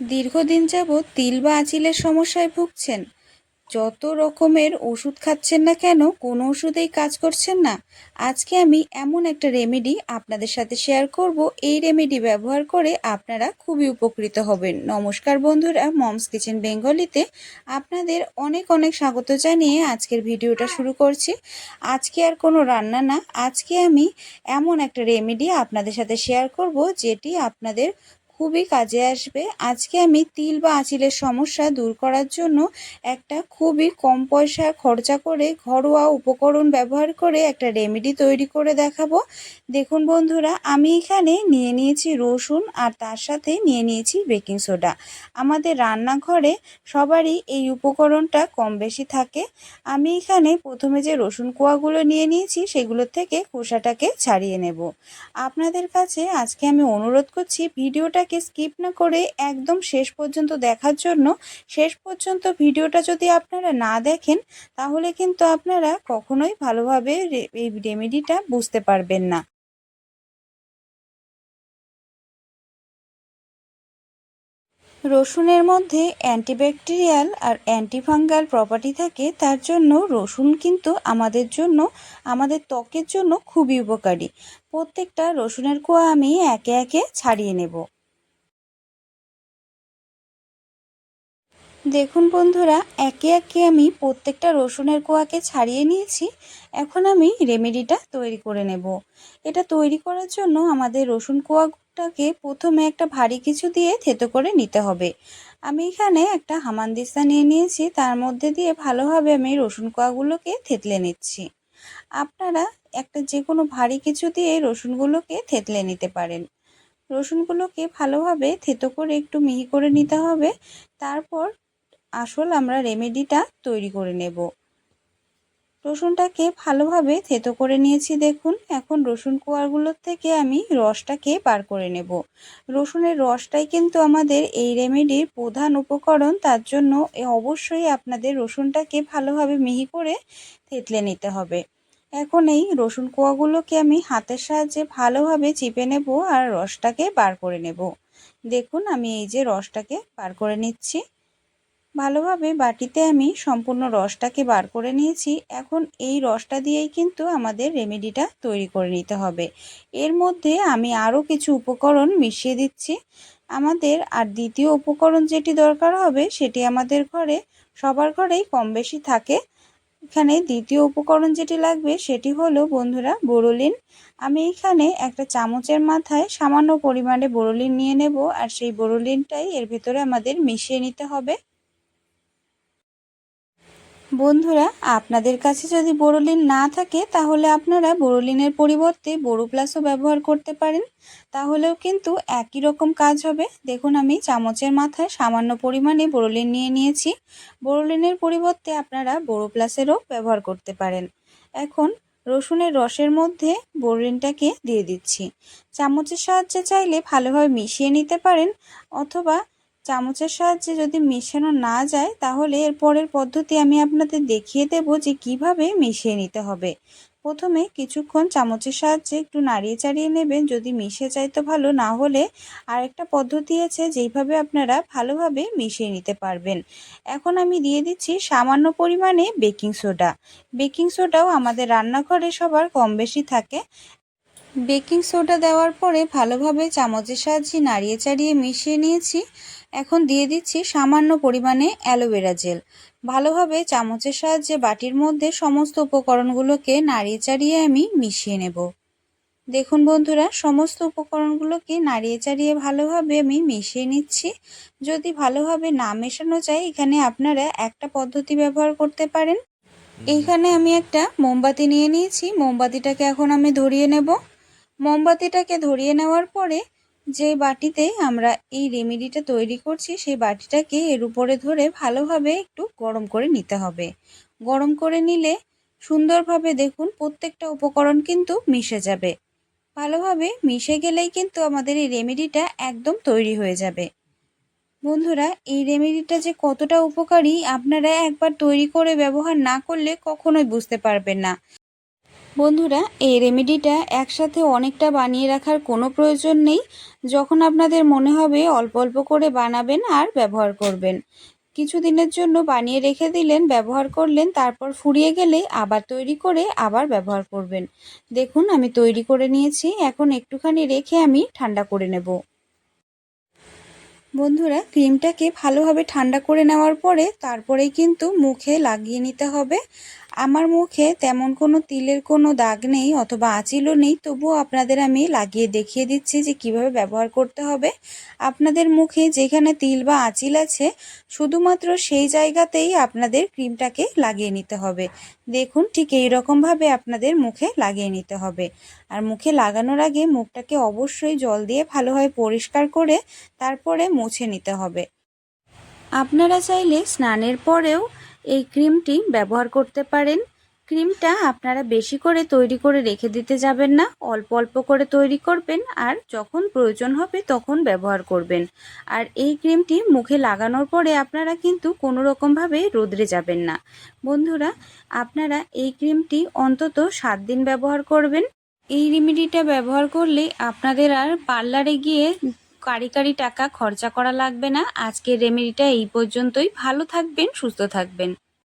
দীর্ঘদিন যাবৎ তিল বা আঁচিলের সমস্যায় ভুগছেন। যত রকমের ওষুধ খাচ্ছেন না কেন, কোনো ওষুধেই কাজ করছেন না। আজকে আমি এমন একটা রেমেডি আপনাদের সাথে শেয়ার করব। এই রেমেডি ব্যবহার করে আপনারা খুবই উপকৃত হবেন। নমস্কার বন্ধুরা, মমস কিচেন বেঙ্গলিতে আপনাদের অনেক অনেক স্বাগত জানিয়ে আজকের ভিডিওটা শুরু করছি। আজকে আর কোনো রান্না না, আজকে আমি এমন একটা রেমেডি আপনাদের সাথে শেয়ার করব, যেটি আপনাদের খুবই কাজে আসবে। আজকে আমি তিল বা আঁচিলের সমস্যা দূর করার জন্য একটা খুবই কম পয়সা খরচা করে ঘরোয়া উপকরণ ব্যবহার করে একটা রেমেডি তৈরি করে দেখাবো। দেখুন বন্ধুরা, আমি এখানে নিয়ে নিয়েছি রসুন আর তার সাথে নিয়ে নিয়েছি বেকিং সোডা। আমাদের রান্নাঘরে সবারই এই উপকরণটা কম বেশি থাকে। আমি এখানে প্রথমে যে রসুন কোয়াগুলো নিয়ে নিয়েছি, সেগুলোর থেকে খোসাটাকে ছাড়িয়ে নেব। আপনাদের কাছে আজকে আমি অনুরোধ করছি ভিডিওটাকে স্কিপ না করে একদম শেষ পর্যন্ত দেখার জন্য শেষ পর্যন্ত ভিডিওটা যদি আপনারা না দেখেন, তাহলে কিন্তু আপনারা কখনোই ভালোভাবে এই রেমেডিটা বুঝতে পারবেন না। রসুনের মধ্যে অ্যান্টিব্যাকটেরিয়াল আর অ্যান্টিফাঙ্গাল প্রপার্টি থাকে, তার জন্য রসুন কিন্তু আমাদের জন্য, আমাদের ত্বকের জন্য খুবই উপকারী। প্রত্যেকটা রসুনের কোয়া আমি একে একে ছাড়িয়ে নেব। দেখুন বন্ধুরা, একে একে আমি প্রত্যেকটা রসুনের কোয়াকে ছাড়িয়ে নিয়েছি। এখন আমি রেমেডিটা তৈরি করে নেব। এটা তৈরি করার জন্য আমাদের রসুন কোয়াটাকে প্রথমে একটা ভারী কিছু দিয়ে থেতো করে নিতে হবে। আমি এখানে একটা হামানদিস্তা নিয়ে নিয়েছি, তার মধ্যে দিয়ে ভালোভাবে আমি রসুন কোয়াগুলোকে থেতলে নিচ্ছি। আপনারা একটা যে কোনো ভারী কিছু দিয়ে রসুনগুলোকে থেতলে নিতে পারেন। রসুনগুলোকে ভালোভাবে থেতো করে একটু মিহি করে নিতে হবে। তারপর আসল আমরা রেমেডিটা তৈরি করে নেব। রসুনটাকে ভালোভাবে থেতো করে নিয়েছি দেখুন। এখন রসুন কোয়ারগুলোর থেকে আমি রসটাকে বার করে নেব। রসুনের রসটাই কিন্তু আমাদের এই রেমেডির প্রধান উপকরণ। তার জন্য অবশ্যই আপনাদের রসুনটাকে ভালোভাবে মিহি করে থেতলে নিতে হবে। এখন এই রসুন কোয়াগুলোকে আমি হাতের সাহায্যে ভালোভাবে চিপে নেব আর রসটাকে বার করে নেব। দেখুন, আমি এই যে রসটাকে বার করে নিচ্ছি। ভালোভাবে বাটিতে আমি সম্পূর্ণ রসটাকে বার করে নিয়েছি। এখন এই রসটা দিয়েই কিন্তু আমাদের রেমেডিটা তৈরি করে নিতে হবে। এর মধ্যে আমি আরও কিছু উপকরণ মিশিয়ে দিচ্ছি। আমাদের আর দ্বিতীয় উপকরণ যেটি দরকার হবে, সেটি আমাদের ঘরে, সবার ঘরেই কম বেশি থাকে। এখানে দ্বিতীয় উপকরণ যেটি লাগবে, সেটি হলো, বন্ধুরা, বোরোলিন। আমি এখানে একটা চামচের মাথায় সামান্য পরিমাণে বোরোলিন নিয়ে নেব, আর সেই বোরোলিনটাই এর ভেতরে আমাদের মিশিয়ে নিতে হবে। বন্ধুরা, আপনাদের কাছে যদি বোরোলিন না থাকে, তাহলে আপনারা বোরোলিনের পরিবর্তে বোরো প্লাসও ব্যবহার করতে পারেন। তাহলেও কিন্তু একই রকম কাজ হবে। দেখুন, আমি চামচের মাথায় সামান্য পরিমাণে বোরোলিন নিয়ে নিয়েছি। বোরোলিনের পরিবর্তে আপনারা বোরো প্লাসেরও ব্যবহার করতে পারেন। এখন রসুনের রসের মধ্যে বোরলিনটাকে দিয়ে দিচ্ছি। চামচের সাহায্যে চাইলে ভালোভাবে মিশিয়ে নিতে পারেন, অথবা চামচের সাহায্যে যদি মেশানো না যায়, তাহলে এর পরের পদ্ধতি আমি আপনাদের দেখিয়ে দেব যে কীভাবে মিশিয়ে নিতে হবে। প্রথমে কিছুক্ষণ চামচের সাহায্যে একটু নাড়িয়ে চাড়িয়ে নেবেন, যদি মিশে যায় তো ভালো, না হলে আরেকটা পদ্ধতি আছে যেইভাবে আপনারা ভালোভাবে মিশিয়ে নিতে পারবেন। এখন আমি দিয়ে দিচ্ছি সামান্য পরিমাণে বেকিং সোডা। বেকিং সোডাও আমাদের রান্নাঘরে সবার কম বেশি থাকে। বেকিং সোডা দেওয়ার পরে ভালোভাবে চামচের সাহায্যে নাড়িয়ে চাড়িয়ে মিশিয়ে নিয়েছি। এখন দিয়ে দিচ্ছি সামান্য পরিমাণে অ্যালোভেরা জেল। ভালোভাবে চামচের সাহায্যে বাটির মধ্যে সমস্ত উপকরণগুলোকে নাড়িয়ে চাড়িয়ে আমি মিশিয়ে নেব। দেখুন বন্ধুরা, সমস্ত উপকরণগুলোকে নাড়িয়ে চাড়িয়ে ভালোভাবে আমি মিশিয়ে নিচ্ছি। যদি ভালোভাবে না মেশানো যায়, এখানে আপনারা একটা পদ্ধতি ব্যবহার করতে পারেন। এইখানে আমি একটা মোমবাতি নিয়ে নিয়েছি। মোমবাতিটাকে এখন আমি ধরিয়ে নেব। মোমবাতিটাকে ধরিয়ে নেওয়ার পরে যে বাটিতে আমরা এই রেমেডিটা তৈরি করছি, সেই বাটিটাকে এর উপরে ধরে ভালোভাবে একটু গরম করে নিতে হবে। গরম করে নিলে সুন্দরভাবে দেখুন প্রত্যেকটা উপকরণ কিন্তু মিশে যাবে। ভালোভাবে মিশে গেলেই কিন্তু আমাদের এই রেমেডিটা একদম তৈরি হয়ে যাবে। বন্ধুরা, এই রেমেডিটা যে কতটা উপকারী আপনারা একবার তৈরি করে ব্যবহার না করলে কখনোই বুঝতে পারবেন না। বন্ধুরা, এই রেমেডিটা একসাথে অনেকটা বানিয়ে রাখার কোনো প্রয়োজন নেই। যখন আপনাদের মনে হবে অল্প অল্প করে বানাবেন আর ব্যবহার করবেন। কিছু দিনের জন্য বানিয়ে রেখে দিলেন, ব্যবহার করলেন, তারপর ফুরিয়ে গেলেই আবার তৈরি করে আবার ব্যবহার করবেন। দেখুন, আমি তৈরি করে নিয়েছি, এখন একটুখানি রেখে আমি ঠান্ডা করে নেব। বন্ধুরা, ক্রিমটাকে ভালোভাবে ঠান্ডা করে নেওয়ার পরে তারপরেই কিন্তু মুখে লাগিয়ে নিতে হবে। আমার মুখে তেমন কোনো তিলের কোনো দাগ নেই অথবা আঁচিলও নেই, তবুও আপনাদের আমি লাগিয়ে দেখিয়ে দিচ্ছি যে কীভাবে ব্যবহার করতে হবে। আপনাদের মুখে যেখানে তিল বা আঁচিল আছে, শুধুমাত্র সেই জায়গাতেই আপনাদের ক্রিমটাকে লাগিয়ে নিতে হবে। দেখুন, ঠিক এই রকমভাবে আপনাদের মুখে লাগিয়ে নিতে হবে। আর মুখে লাগানোর আগে মুখটাকে অবশ্যই জল দিয়ে ভালোভাবে পরিষ্কার করে তারপরে মুছে নিতে হবে। আপনারা চাইলে স্নানের পরেও এই ক্রিমটি ব্যবহার করতে পারেন। ক্রিমটা আপনারা বেশি করে তৈরি করে রেখে দিতে যাবেন না। অল্প অল্প করে তৈরি করবেন আর যখন প্রয়োজন হবে তখন ব্যবহার করবেন। আর এই ক্রিমটি মুখে লাগানোর পরে আপনারা কিন্তু কোনো রকমভাবে রোদ্রে যাবেন না। বন্ধুরা, আপনারা এই ক্রিমটি অন্তত সাত দিন ব্যবহার করবেন। এই রেমেডিটা ব্যবহার করলে আপনাদের আর পার্লারে গিয়ে কারি কারি টাকা খরচা করা লাগবে না। আজকের রেমেডিটা এই পর্যন্তই। ভালো থাকবেন, সুস্থ থাকবেন।